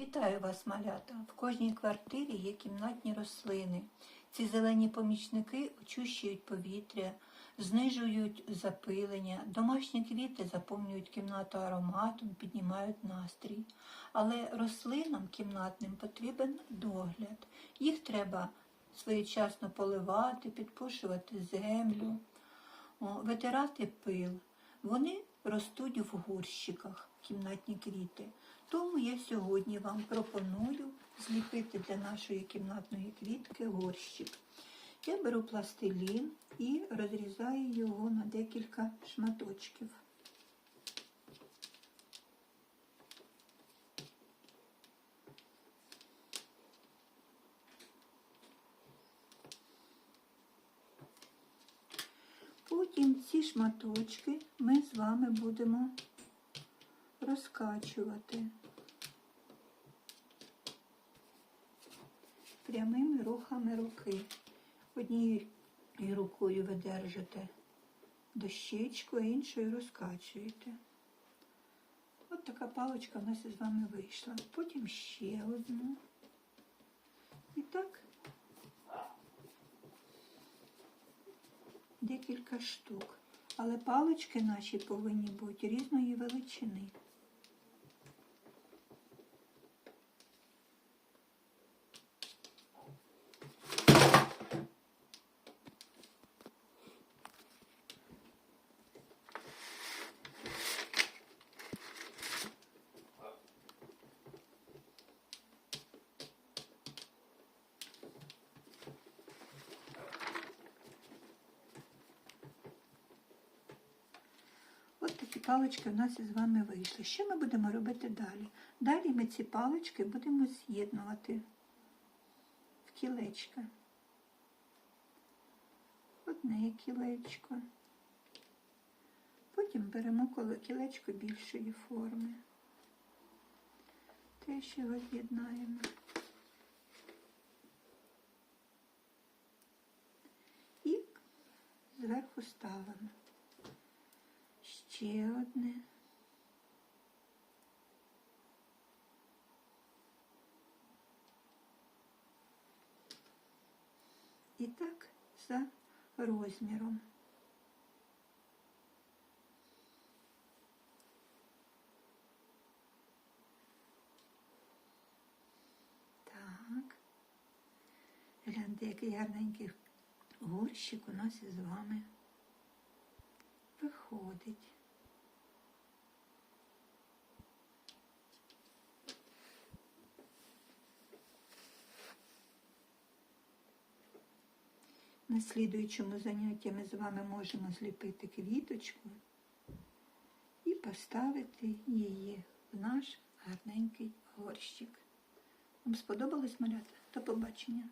Вітаю вас, малята! В кожній квартирі є кімнатні рослини. Ці зелені помічники очищують повітря, знижують запилення, домашні квіти заповнюють кімнату ароматом, піднімають настрій. Але рослинам кімнатним потрібен догляд. Їх треба своєчасно поливати, підпушувати землю, витирати пил. Вони ростуть в горщиках, кімнатні квіти. Тому я сьогодні вам пропоную зліпити для нашої кімнатної квітки горщик. Я беру пластилін і розрізаю його на декілька шматочків. Потім ці шматочки ми з вами будемо розкачувати прямими рухами руки. Однією рукою ви держите дощечку, іншою розкачуєте. От така паличка в нас із вами вийшла. Потім ще одну. І так декілька штук. Але палички наші повинні бути різної величини. От такі палички в нас із вами вийшли. Що ми будемо робити далі? Далі ми ці палички будемо з'єднувати в кілечка. Одне кілечко. Потім беремо кілечко більшої форми. Теж його з'єднаємо. І зверху ставимо. Ще одне. І так за розміром. Так. Гляньте, який гарненький горщик у нас із вами виходить. На слідуючому занятті ми з вами можемо зліпити квіточку і поставити її в наш гарненький горщик. Вам сподобалось малята? До побачення!